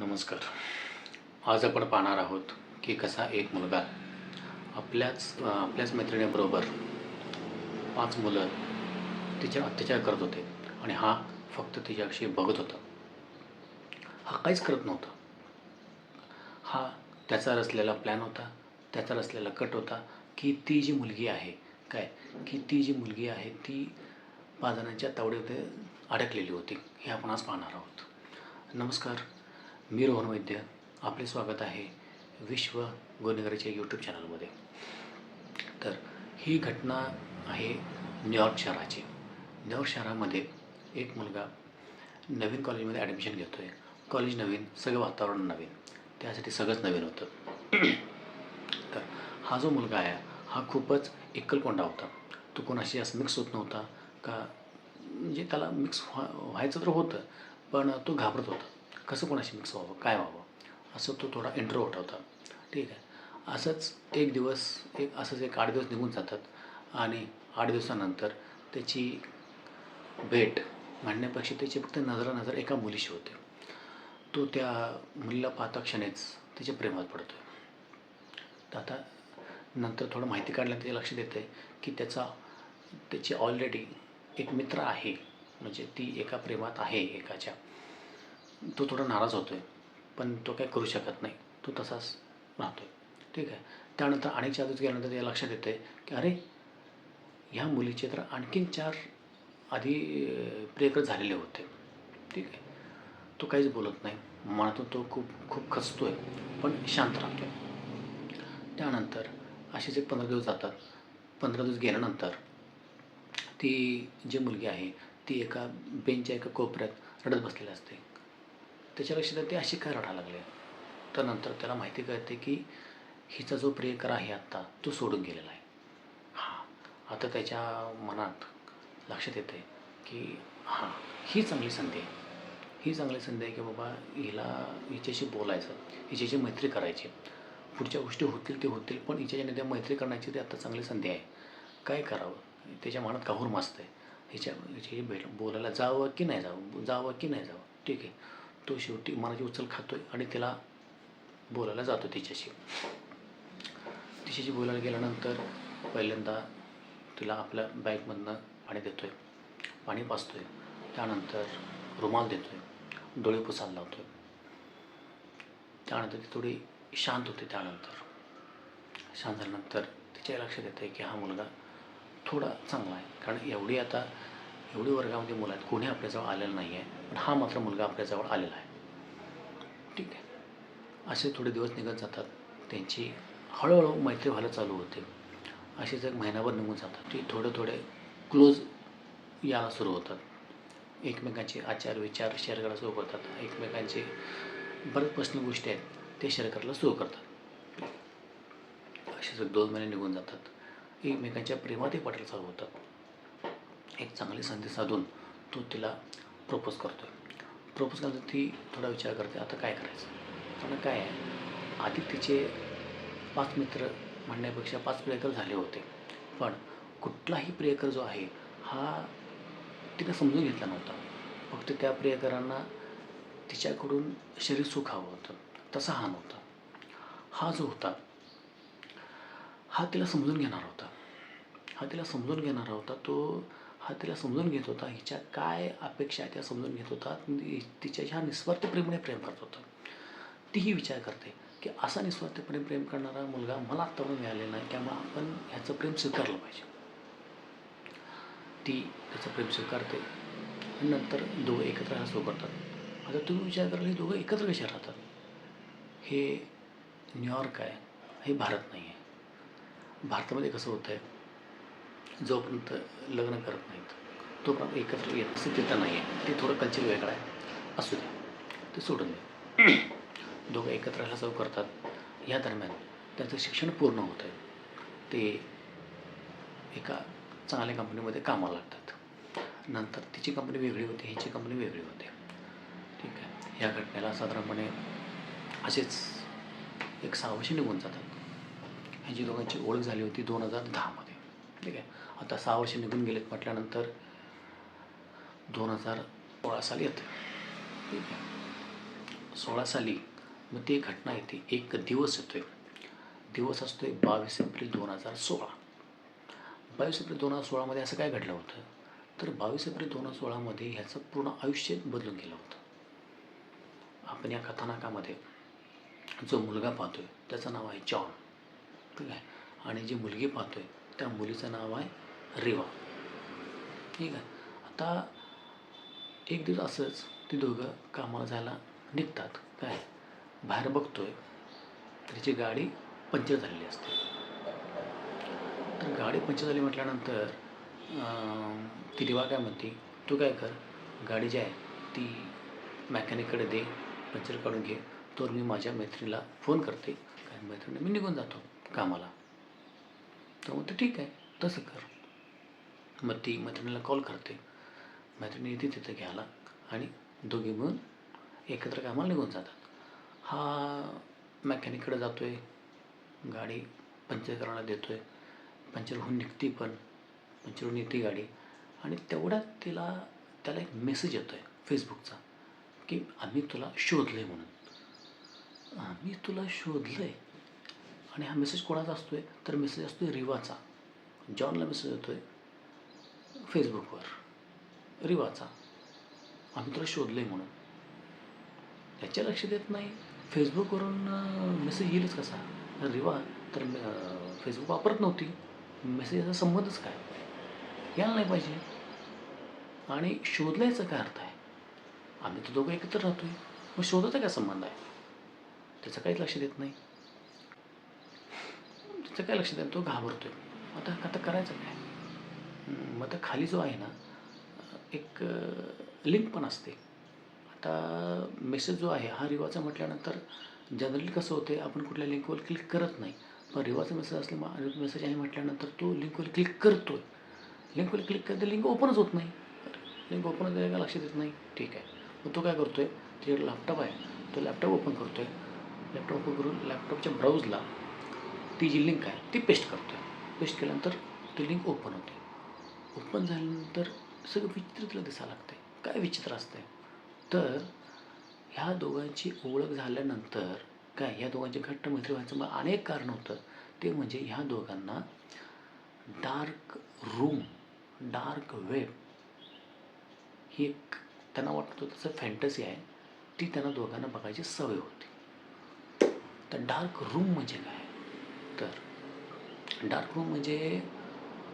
नमस्कार. आज आपण पाहणार आहोत की कसा एक मुलगा आपल्याच आपल्याच मैत्रिणीबरोबर पाच मुलं तिच्यावर अत्याचार करत होते आणि हा फक्त तिच्याशी बघत होता. हा काहीच करत नव्हता. हा त्याचा रचलेला प्लॅन होता त्याचा रचलेला कट होता की ती जी मुलगी आहे काय? की ती जी मुलगी आहे ती पाच जणांच्या तावडीमध्ये अडकलेली होती. हे आपण आज पाहणार आहोत. नमस्कार. मी रोहन वैद्य. आपले स्वागत आहे विश्व गुन्हेगारीच्या यूट्यूब चॅनलमध्ये तर ही घटना आहे न्यूयॉर्क शहराची. न्यूयॉर्क शहरामध्ये एक मुलगा नवीन कॉलेजमध्ये ॲडमिशन घेतो आहे कॉलेज नवीन सगळं वातावरण नवीन. त्यासाठी सगळंच नवीन होतं. तर हा जो मुलगा आहे हा खूपच एकलकोंडा होता. तो कोणाशी असं मिक्स होत नव्हता का? म्हणजे त्याला मिक्स व्हा व्हायचं तर होतं पण तो घाबरत होता. कसं कोणाशी मिक्स व्हावं काय व्हावं? असं तो थोडा इंट्रोवर्ट होता. ठीक आहे. असंच एक दिवस एक असंच एक आठ दिवस निघून जातात आणि आठ दिवसानंतर त्याची भेट म्हणण्यापेक्षा त्याची फक्त नजरा नजर एका मुलीशी होते. तो त्या मुलीला पाहता क्षणीच त्याच्या प्रेमात पडतो तर आता नंतर थोडं माहिती काढल्यानंतर ते लक्ष देतं आहे की त्याचा त्याची ऑलरेडी एक मित्र आहे. म्हणजे ती एका प्रेमात आहे एकाच्या. तो थोडा नाराज होतो आहे पण तो काय करू शकत नाही. तो तसाच राहतो आहे ठीक आहे? त्यानंतर अनेक चार दिवस गेल्यानंतर या लक्षात येतं आहे की अरे ह्या मुलीचे तर आणखीन चार आधी अं, प्रियकर झालेले होते. ठीक आहे? तो काहीच बोलत नाही. मनातून तो खूप खूप खचतो आहे पण शांत राहतो आहे त्यानंतर असेच एक पंधरा दिवस जातात. पंधरा दिवस गेल्यानंतर ती जी मुलगी आहे ती एका बेंचच्या एका कोपऱ्यात रडत बसलेली असते. त्याच्या लक्षात ते अशी काय रडायला लागले? तर नंतर त्याला माहिती कळते की हिचा जो प्रियकर आहे आत्ता तो सोडून गेलेला आहे. हां. आता त्याच्या मनात लक्षात येते की हां ही चांगली संधी आहे. ही चांगली संधी आहे की बाबा हिला हिच्याशी बोलायचं हिच्याशी मैत्री करायची. पुढच्या गोष्टी होतील ते होतील पण हिच्याच्याने त्या मैत्री करण्याची ती आत्ता चांगली संधी आहे. काय करावं? त्याच्या मनात काहूर मस्त आहे. हिच्या हिच्याशी भेट बोलायला जावं की नाही जावं? जावं की नाही जावं? ठीक आहे. तो शेवटी मनाची उचल खातो आहे आणि तिला बोलायला जातो तिच्याशी. तिच्याशी बोलायला गेल्यानंतर पहिल्यांदा तिला आपल्या बॅगमधनं पाणी देतो आहे पाणी पाजतो आहे त्यानंतर रुमाल देतो आहे डोळे पुसायला लावतो आहे त्यानंतर ती थोडी शांत होते त्यानंतर. शांत झाल्यानंतर तिच्या लक्षात येतं आहे की हा मुलगा थोडा चांगला आहे. कारण एवढी आता एवढी वर्गामध्ये मुलं आहेत. कोणी आपल्याजवळ आलेलं नाही आहे पण हा मात्र मुलगा आपल्याजवळ आलेला आहे. ठीक आहे. असे थोडे दिवस निघत जातात. त्यांची हळूहळू मैत्री व्हायला चालू होते. असेच एक महिनाभर निघून जातात. ती थोडे थोडे क्लोज यायला सुरू होतात. एकमेकांचे आचार विचार शेअर करायला सुरू करतात. एकमेकांचे बरेच प्रश्न गोष्टी आहेत ते शेअर करायला सुरू करतात. असेच एक दोन महिने निघून जातात. एकमेकांच्या प्रेमातही पटायला चालू होतात. एक चांगली संधी साधून तो तिला प्रपोज करतो आहे प्रपोज केल्यानंतर ती थोडा विचार करते आता काय करायचं? कारण काय आहे? आधी तिचे पाच मित्र म्हणण्यापेक्षा पाच प्रियकर झाले होते. पण कुठलाही प्रियकर जो आहे हा तिने समजून घेतला नव्हता. फक्त त्या प्रियकरांना तिच्याकडून शरीर सुख हवं होतं. तसा हा नव्हता. हा जो होता हा तिला समजून घेणारा होता. हा तिला समजून घेणारा होता तो हा तिला समजून घेत होता. हिच्या काय अपेक्षा त्या समजून घेत होता. तिच्या ह्या निस्वार्थ प्रेमाने प्रेम करत होता. तीही विचार करते की असा निस्वार्थपणे प्रेम करणारा मुलगा मला आत्तापर्यंत मिळालेला नाही. त्यामुळे आपण ह्याचं प्रेम स्वीकारलं पाहिजे. ती त्याचं प्रेम स्वीकारते आणि नंतर दोघं एकत्र राहायला करतात आता तुम्ही विचार कराल हे दोघं एकत्र कशा राहतात? हे न्यूयॉर्क आहे. हे भारत नाही आहे भारतामध्ये कसं होतं आहे जोपर्यंत लग्न करत नाहीत तोपर्यंत एकत्र येत असं तिथं नाही आहे ते थोडं कल्चर वेगळं आहे. असू द्या ते सोडून दे. दोघं एकत्र राहायला सुरू करतात. या दरम्यान त्यांचं शिक्षण पूर्ण होतं आहे. ते एका चांगल्या कंपनीमध्ये कामाला लागतात. नंतर तिची कंपनी वेगळी होती हिची कंपनी वेगळी होते. ठीक आहे. ह्या घटनेला साधारणपणे असेच एक सहा वर्ष निघून जातात. ह्यांची दोघांची ओळख झाली होती दोन हजार दहामध्ये ठीक आहे. आता सहा वर्ष निघून गेलेत म्हटल्यानंतर दोन हजार सोळा साली येतं ठीक आहे. सोळा साली मग ती एक घटना येते. एक दिवस येतोय. दिवस असतोय बावीस एप्रिल दोन हजार सोळा. बावीस एप्रिल दोन हजार सोळामध्ये असं काय घडलं होतं? तर बावीस एप्रिल दोन हजार सोळामध्ये ह्याचं पूर्ण आयुष्य बदलून गेलं होतं. आपण या कथानकामध्ये जो मुलगा पाहतोय त्याचं नाव आहे जॉन. ठीक आहे. आणि जी मुलगी पाहतोय त्या मुलीचं नाव आहे रेवा. ठीक आहे? आता एक दिवस असंच ती दोघं कामाला जायला निघतात. काय? बाहेर बघतोय. त्याची गाडी पंचर झालेली असते. तर गाडी पंचर झाली म्हटल्यानंतर ती रिवा काय म्हणते? तू काय कर गाडी जी आहे ती मॅकॅनिककडे दे पंचर काढून घे. तर मी माझ्या मैत्रिणीला फोन करते. काय मैत्रिणी मी निघून जातो कामाला. तर मग ते ठीक आहे तसं कर. मग ती मैत्रिणीला कॉल करते. मैत्रिणी येते तिथं घ्यायला आणि दोघे मिळून एकत्र कामाला निघून जातात. हा मॅकॅनिककडे जातो आहे गाडी पंचर करायला देतो आहे पंचर होऊन निघते पण पंचरहून होऊन गाडी. आणि तेवढ्यात तिला त्याला एक मेसेज येतो आहे फेसबुकचा की आम्ही तुला शोधलं आहे म्हणून. आम्ही तुला शोधलं आहे आणि हा मेसेज कोणाचा असतो आहे तर मेसेज असतो आहे रिवाचा. जॉनला मेसेज येतो आहे फेसबुकवर रिवाचा. आम्ही तुला शोधलं आहे म्हणून. याच्या लक्ष देत नाही. फेसबुकवरून मेसेज येईलच कसा? रिवा तर फेसबुक वापरत नव्हती. मेसेजचा संबंधच काय? यायला नाही पाहिजे. आणि शोधल्याचा काय अर्थ आहे? आम्ही तर दोघं एकत्र राहतो आहे मग शोधाचा काय संबंध आहे? त्याचं काहीच लक्ष देत नाही. त्याचं काय लक्ष देत तो घाबरतोय. आता आता करायचं काय? मग आता खाली जो आहे ना एक लिंक पण असते. आता मेसेज जो आहे हा रिवाचा म्हटल्यानंतर जनरली कसं होते आपण कुठल्या लिंकवर क्लिक करत नाही. पण रिवाचा मेसेज असल्यामुळे मेसेज आहे म्हटल्यानंतर तो लिंकवर क्लिक करतो आहे लिंकवर क्लिक करते लिंक ओपनच होत नाही. लिंक ओपन होत का लक्ष देत नाही. ठीक आहे. मग तो काय करतो आहे त्याच्याकडे लॅपटॉप आहे. तो लॅपटॉप ओपन करतो आहे लॅपटॉप ओपन करून लॅपटॉपच्या ब्राऊजला ती जी लिंक आहे ती पेस्ट करतो आहे पेस्ट केल्यानंतर ती लिंक ओपन होते. ओपन झाल्यानंतर सगळं विचित्र तिला दिसायला लागते काय विचित्र असते तर ह्या दोघांची ओळख झाल्यानंतर काय ह्या दोघांची घट्ट मैत्री व्हायचं मग अनेक कारण होतं. ते म्हणजे ह्या दोघांना डार्क रूम डार्क वेब ही एक त्यांना वाटत होतं तसं फॅन्टसी आहे. ती त्यांना दोघांना बघायची सवय होती. तर डार्क रूम म्हणजे काय? तर डार्क रूम म्हणजे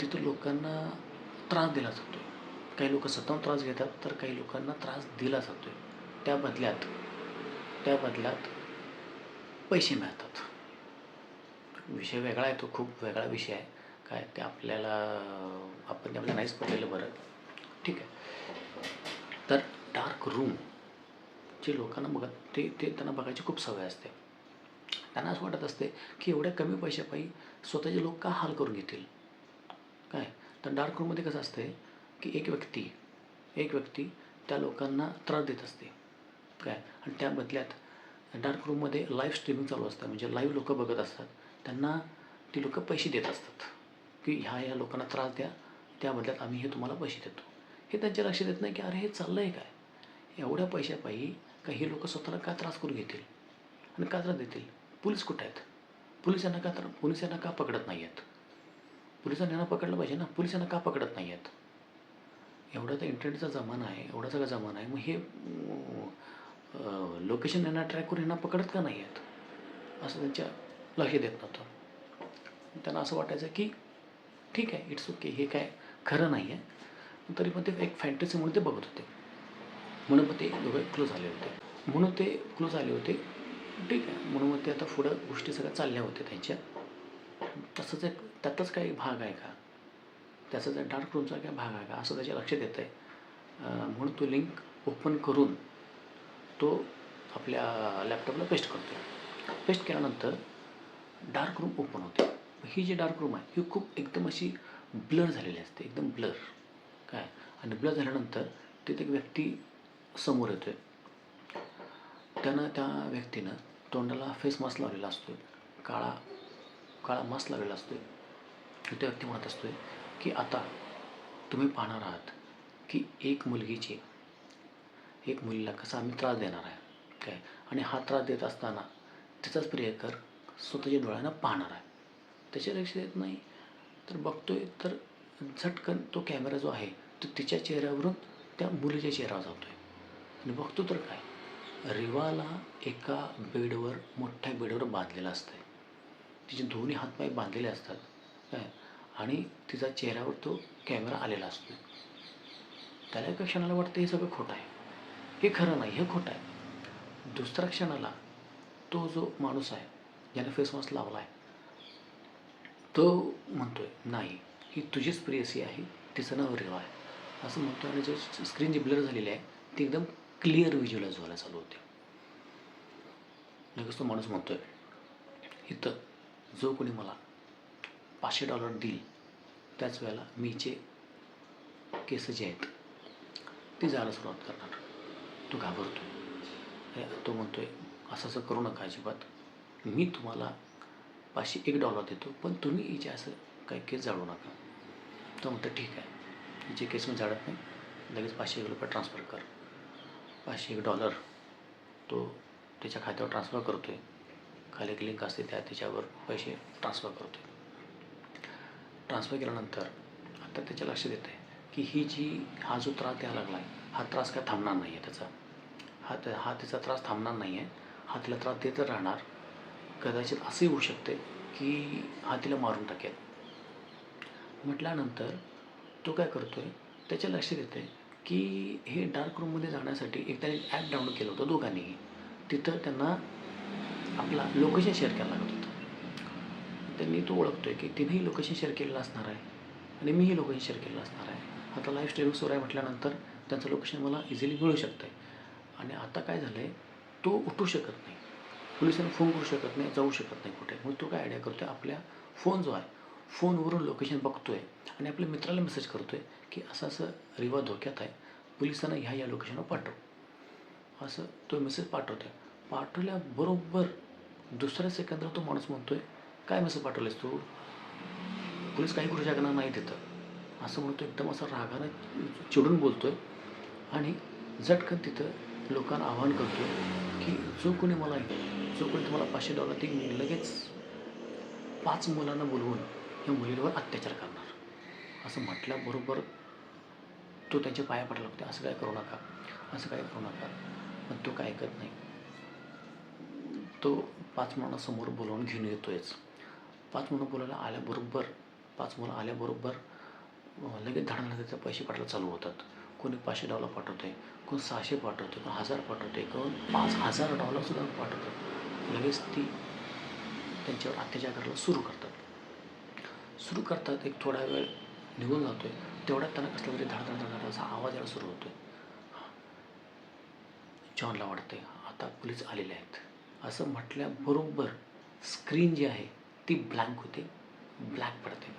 तिथं लोकांना त्रास दिला जातो काही लोक स्वतःहून त्रास घेतात तर काही लोकांना त्रास दिला जातो आहे त्या बदल्यात त्या बदल्यात पैसे मिळतात. विषय वेगळा आहे तो खूप वेगळा विषय आहे. काय ते आपल्याला आपण त्यामध्ये आपल्याला नाहीच पडलेलं बरं. ठीक आहे. तर डार्क रूम जे लोकांना बघत ते ते त्यांना बघायची खूप सवय असते. त्यांना असं वाटत असते की एवढ्या कमी पैशापायी स्वतःचे लोक का हाल करून घेतील? काय? तर डार्क रूममध्ये कसं असते की एक व्यक्ती एक व्यक्ती त्या लोकांना त्रास देत असते. काय? आणि त्या बदल्यात डार्क रूममध्ये लाईव्ह स्ट्रीमिंग चालू असतं. म्हणजे लाईव्ह लोकं बघत असतात. त्यांना ती लोकं पैसे देत असतात. की ह्या ह्या लोकांना त्रास द्या. त्या बदल्यात आम्ही हे तुम्हाला पैसे देतो. हे त्यांच्या लक्षात येत नाही की अरे हे चाललं आहे काय? एवढ्या पैशापायी का हे लोक स्वतःला का त्रास करून घेतील? आणि का त्रास देतील? पोलीस कुठे आहेत? पोलीस यांना का तर पोलीस यांना का पकडत नाही आहेत पोलिसांनी यांना पकडलं पाहिजे ना? पोलीस यांना का पकडत नाही आहेत एवढा तर इंटरनेटचा जमाना आहे एवढा सगळा जमाना आहे? मग हे लोकेशन यांना ट्रॅक करून यांना पकडत का नाही आहेत असं त्यांच्या लक्ष देत नव्हतं. त्यांना असं वाटायचं की ठीक आहे इट्स ओके हे काय खरं नाही आहे तरी पण ते एक फॅन्टसीमुळे ते बघत होते. म्हणून मग ते दोघे क्लोज आले होते. म्हणून ते क्लोज आले होते. ठीक आहे. म्हणून मग ते आता पुढं गोष्टी सगळ्या चालल्या होत्या त्यांच्या. तसंच एक त्यातच काही भाग आहे का? त्याचा जर डार्क रूमचा काय भाग आहे का? असं त्याच्या लक्षात येतं आहे म्हणून तो लिंक ओपन करून तो आपल्या लॅपटॉपला पेस्ट करतो पेस्ट केल्यानंतर डार्क रूम ओपन होते. ही जी डार्क रूम आहे ही खूप एकदम अशी ब्लर झालेली असते. एकदम ब्लर काय? आणि ब्लर झाल्यानंतर तिथे एक व्यक्ती समोर येतो आहे त्यानं त्या व्यक्तीनं तोंडाला फेस मास्क लावलेला असतो काळा काळा मास्क लावलेला असतो तो व्यक्ती म्हणत असतो की आता तुम्ही पाहणार आहात की एक मुलगीची एक मुलीला कसा आम्ही त्रास देणार आहे. काय? आणि हा त्रास देत असताना तिचाच प्रियकर स्वतःच्या डोळ्यानं पाहणार आहे. त्याच्या लक्ष देत नाही. तर बघतोय तर झटकन तो कॅमेरा जो आहे तो तिच्या चेहऱ्यावरून त्या मुलीच्या चेहऱ्यावर जातोय. आणि बघतो तर काय? रिवाला एका बेडवर मोठ्या बेडवर बांधलेला असतं तिचे दोन्ही हातपाय बांधलेले असतात काय आणि तिचा चेहऱ्यावर तो कॅमेरा आलेला असतो त्याला एका क्षणाला वाटतं हे सगळं खोटं आहे. हे खरं नाही हे खोटं आहे. दुसऱ्या क्षणाला तो जो माणूस आहे ज्याने फेस मास्क लावला आहे तो म्हणतोय नाही ही तुझीच प्रियसी आहे तिचं नाव रेवा आहे. असं म्हणतो आणि जे स्क्रीन जी ब्लर झालेली आहे ती एकदम क्लिअर व्हिज्युअलाइज व्हायला चालू होते. लगेच तो माणूस म्हणतोय इथं जो कोणी मला पाचशे डॉलर देईल त्याच वेळेला मी जे केस जे आहेत ते जायला सुरुवात करणार. तो घाबरतो तो म्हणतोय असं असं करू नका अजिबात. मी तुम्हाला पाचशे एक डॉलर देतो पण तुम्ही हिचे असं काही केस जाळू नका. तो म्हणतो ठीक आहे. हिचे केस मी जाळत नाही लगेच पाचशे एक रुपये ट्रान्सफर कर. पाचशे एक डॉलर तो त्याच्या खात्यावर ट्रान्सफर करतो आहे खाली एक लिंक असते त्या त्याच्यावर पैसे ट्रान्सफर करतो आहे ट्रान्सफर केल्यानंतर आता त्याच्या लक्षात येतं आहे की ही जी हा जो त्रास द्यायला लागला आहे हा त्रास काय थांबणार नाही आहे त्याचा. हा त्या हा तिचा त्रास थांबणार नाही आहे हा तिला त्रास देतच राहणार. कदाचित असंही होऊ शकते की हा तिला मारून टाकेल. म्हटल्यानंतर तो काय करतो आहे त्याच्या लक्षात येते की हे डार्क रूममध्ये जाण्यासाठी एक त्याने ॲप डाउनलोड केलं होतं दोघांनीही. तिथं त्यांना आपला लोकेशन शेअर करायला लागत होतं. त्यांनी तो ओळखतो आहे की तिनेही लोकेशन शेअर केलेलं असणार आहे. आणि मीही लोकेशन शेअर केलेलं असणार आहे. आता लाईव्ह स्ट्रीमिंग सुरू आहे म्हटल्यानंतर त्यांचं लोकेशन मला इझिली मिळू शकतं आहे आणि आता काय झालं आहे तो उठू शकत नाही. पोलिसांना फोन करू शकत नाही जाऊ शकत नाही कुठे. मग तो काय आयडिया करतो आहे आपल्या फोन जो आहे फोनवरून लोकेशन बघतो आहे आणि आपल्या मित्राला मेसेज करतो आहे की असं असं रिवा धोक्यात आहे. पोलिसांना ह्या या लोकेशनवर पाठव. असं तो मेसेज पाठवतो आहे पाठवल्याबरोबर दुसऱ्या सेकंदाला तो माणूस म्हणतो आहे काय मेसेज पाठवलेस तू? पोलीस काही करू शकणार नाही तिथं असं म्हणतो एकदम असं रागानं चिडून बोलतो आहे आणि झटकन तिथं लोकांना आवाहन करतो की जो कोणी मला जो कोणी तुम्हाला पाचशे डॉलर देईल मी लगेच पाच मुलांना बोलवून या मुलीवर अत्याचार करणार. असं म्हटल्याबरोबर तो त्यांच्या पाया पडला होता. असं काय करू नका. असं काय करू नका. पण तो काय ऐकत नाही. तो पाच मुलांना समोर बोलावून घेऊन येतोयच. पाच मुलं बोलायला आल्याबरोबर पाच मुलं आल्याबरोबर लगेच धडाला त्याचे पैसे पाठवायला चालू होतात. कोणी पाचशे डॉलर पाठवते कोण सहाशे पाठवते कोण हजार पाठवते कोण पाच हजार डॉलरसुद्धा पाठवतात लगेच ती त्यांच्यावर अत्याचार करायला सुरू करतात. सुरू करतात एक थोडा वेळ निघून जातो आहे तेवढ्यात त्यांना कसला तरी धडधड धडधड असा आवाज यायला सुरू होतो आहे जॉनला वाटते आता पोलीस आलेले आहेत. असं म्हटल्याबरोबर स्क्रीन जी आहे ती ब्लँक होते ब्लॅक पडते.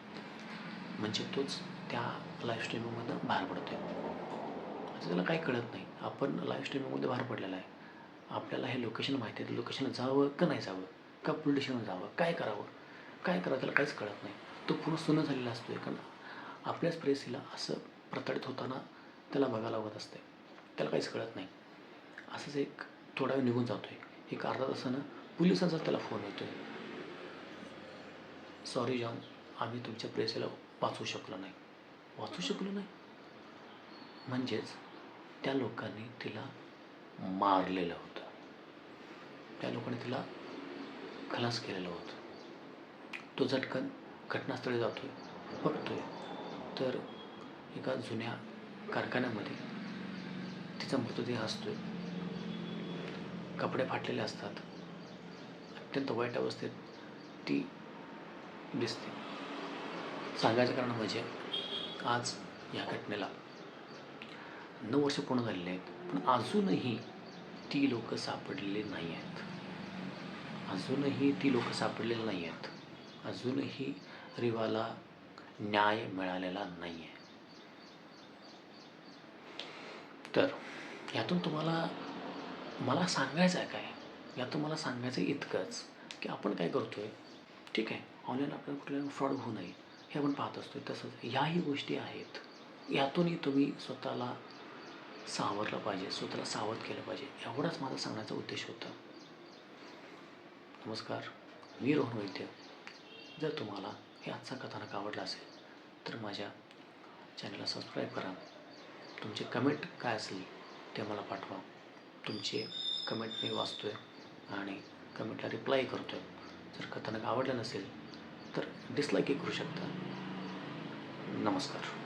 म्हणजे तोच त्या लाईव्ह स्ट्रीमिंगमधनं बाहेर पडतो आता त्याला काही कळत नाही. आपण लाईव्ह स्ट्रीमिंगमध्ये बाहेर पडलेला आहे. आपल्याला हे लोकेशन माहिती आहे लोकेशनला जावं का नाही जावं? का पोलीस स्टेशनला जावं? काय करावं? काय करावं? त्याला काहीच कळत नाही. तो पूर्ण सुन्न झालेला असतो एखादा. आपल्याच प्रेसीला असं प्रताडित होताना त्याला बघायला लागत असते. त्याला काहीच कळत नाही. असंच एक थोडा वेळ निघून जातो आहे एक अर्धा तासानं पोलिसांचा त्याला फोन येतो आहे सॉरी जॉन आम्ही तुमच्या प्रेसीला वाचवू शकलो नाही. वाचू शकलो नाही? म्हणजेच त्या लोकांनी तिला मारलेलं होतं. त्या लोकांनी तिला खलास केलेलं होतं. तो झटकन घटनास्थळी जातो आहे बघतो आहे तर एका जुन्या कारखान्यामध्ये तिचा मृतदेह असतो आहे कपडे फाटलेले असतात. अत्यंत वाईट अवस्थेत ती दिसते. सांगायचं कारण म्हणजे आज या घटनेला नऊ वर्ष पूर्ण झालेली आहेत पण अजूनही ती लोक सापडलेली नाही आहेत. अजूनही ती लोक सापडलेली नाही आहेत. अजूनही रिवाला न्याय मिळालेला नाही आहे तर यातून तुम्हाला मला सांगायचं आहे काय? यातून मला सांगायचं इतकंच की आपण काय करतो आहे ठीक आहे ऑनलाईन आपल्याला कुठल्या फ्रॉड होऊ नये हे आपण पाहत असतो तसंच ह्याही गोष्टी आहेत यातूनही तुम्ही स्वतःला सावरलं पाहिजे स्वतःला सावध केलं पाहिजे. एवढाच माझा सांगण्याचा उद्देश होता. नमस्कार मी रोहन वैद्य. जर तुम्हाला हे आजचा कथानक आवडला असेल तर माझ्या चॅनलला सबस्क्राईब करा. तुमचे कमेंट काय असली ते मला पाठवा. तुमचे कमेंट मी वाचतो आहे आणि कमेंटला रिप्लाय करतो आहे जर कथानक आवडलं नसेल तर डिसलाईकही करू शकता. नमस्कार.